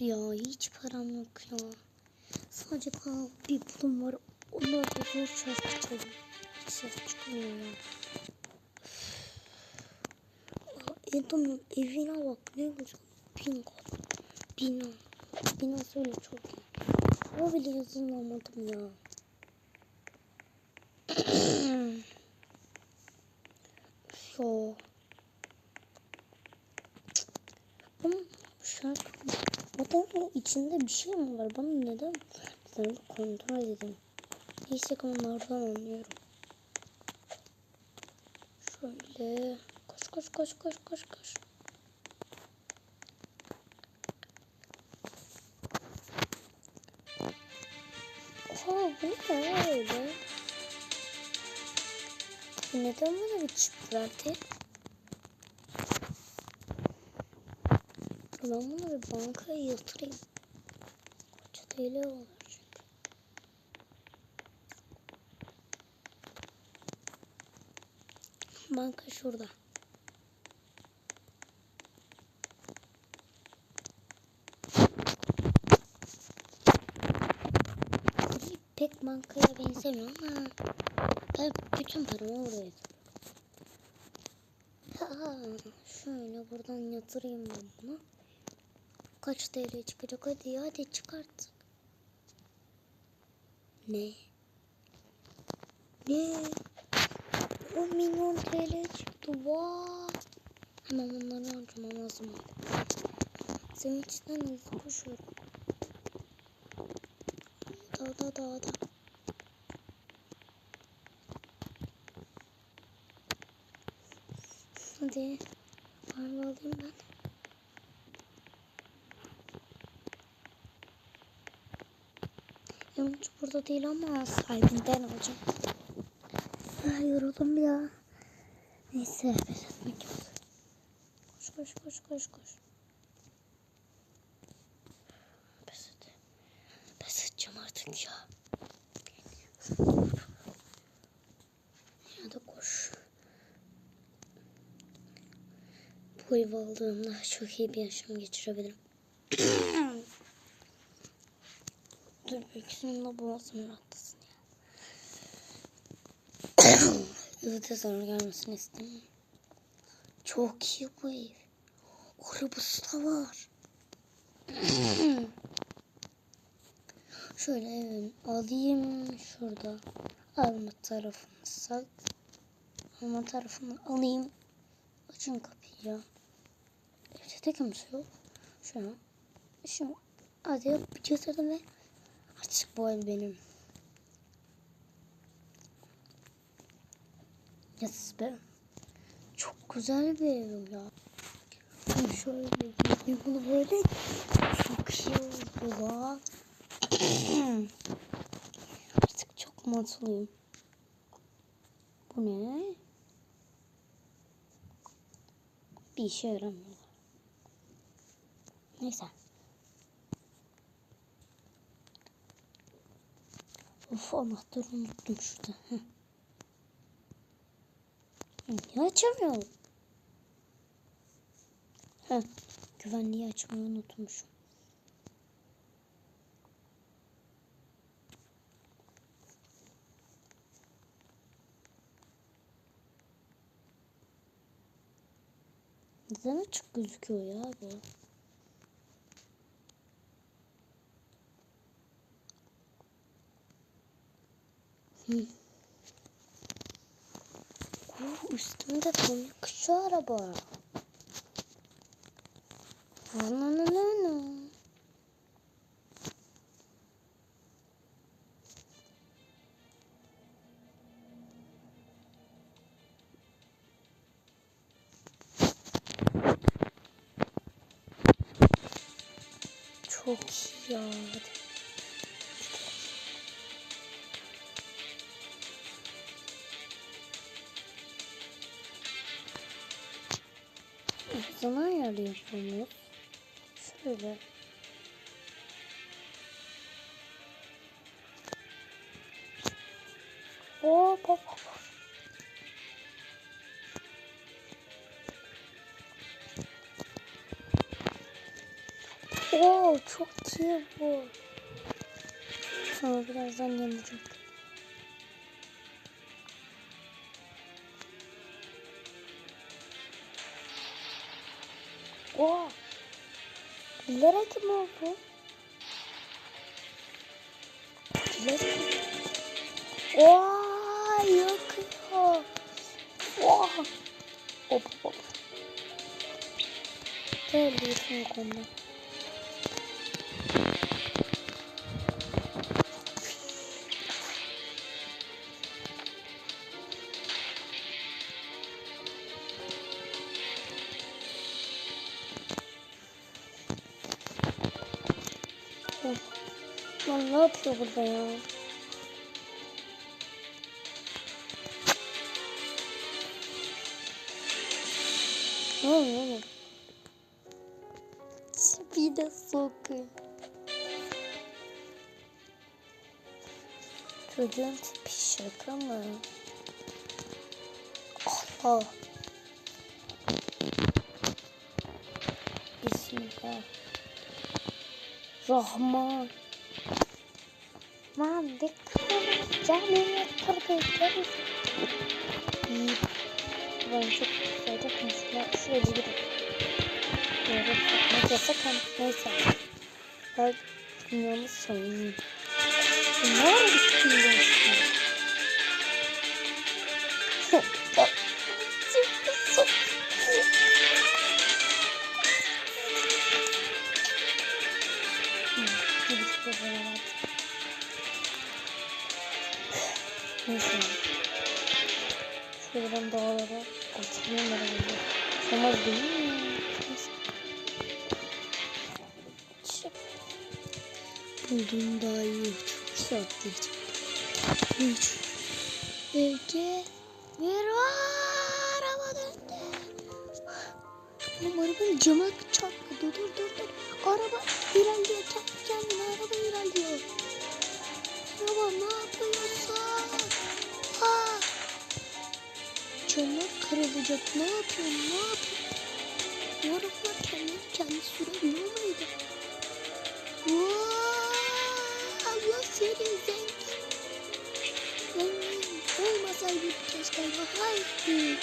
Ya hiç param yok ya. Sadece kanal bir pulum var. Da zor şarkı çalıyor. Hiç ses çıkmıyor ya. Adam'ın evine bak ne güzel. Bin kat. Bina. Binası öyle çok iyi. O bile yazılamadım ya. Üf ya. Ama şarkı adamın içinde bir şey mi var? Bana neden? Ben kontrol edeyim. Neyse onlardan anlıyorum. Şöyle koş koş koş koş koş koş. Oha bu ne öyle? Neden bana bir çip verdi? Ben bir bankaya yatırayım. Kaç TL olur çünkü. Banka şurada. Pek bankaya benzemiyor ama ben bütün paramı oraya yatırıyorum. Şöyle buradan yatırayım ben bunu. Kaç TL çıkacak hadi hadi çıkart. Ne? Ne? 10 milyon TL çıktı. Wow. Hemen bunları harcamam lazım. Sevinçten hızlı koşuyorum. Da da da da. Hadi. Araba alayım ben. Yonca burada değil ama sahibinden alacağım. Ay yoruldum ya. Neyse pes etmek yok. Koş koş koş koş koş. Pes et. Pes edeceğim artık ya. Ya da koş. Bu ev aldığımda çok iyi bir yaşam geçirebilirim. Dur ikisinin de boğazım rahatlasın ya. Öte zarar gelmesini istemem. Çok iyi bu ev. Arabası da var. Şöyle evim alayım şurada. Alma tarafını sak. Alma tarafını alayım. Açın kapıyı ya. Evde de kimse yok. Şu an. Şu hadi bitirdim ve artık bu benim. Yes be. Çok güzel bir ev ya. Şimdi Şöyle yıkılı böyle çok iyi oldu la. Artık çok mutluyum. Bu ne? Bir işe yaramıyor. Neyse. Of anahtarı unuttum şurada. Heh. Niye açamıyorum? Heh, güvenliği açmayı unutmuşum. Neden açık gözüküyor ya bu? Üstümde tam yakışıyor araba. Ananana. Çok iyi ya. Zaman ayarlıyorsunuz. Şöyle. Hop hop hop. Oo çok iyi bu. Sonra birazdan yanacak. Oo. Bilerek mi oldu? Bilerek mi? Oo yakıyor. Oo. Hop hop. Gel bir yok onda. Lan ne yapıyor burada ya? Ne oluyor oğlum? Bir de sokun. Çocuğun tipi şaka mı? Allah. Bismillah. Rahman. Et. Camiye kırdıklarız. Ben çok konuşma. Şöyle gidelim. Böyle bakmak yasak ama neyse. Ben dünyamı söyleyeyim. Ne işte? Çıktı su. Hadi işte beraber. Neyse. Şuradan dağlara atlayayım arabayı. Olmaz değil mi? Buldum daha iyi. Çok saattir. Üç. İki. Bir var. Araba döndü. Oğlum arabanın camı çarpmadı. Dur dur dur. Araba ilerliyor. Kendi kendine araba ilerliyor. Araba ne yapıyorsun? Aa. Camlar kırılacak. Ne yapıyorsun? Ne yapıyorsun? Bu arabalar kendi, kendi sürebiliyor muydu? Vaa! Allah seni zengin. Zengin olmasaydı keşke. Hayır.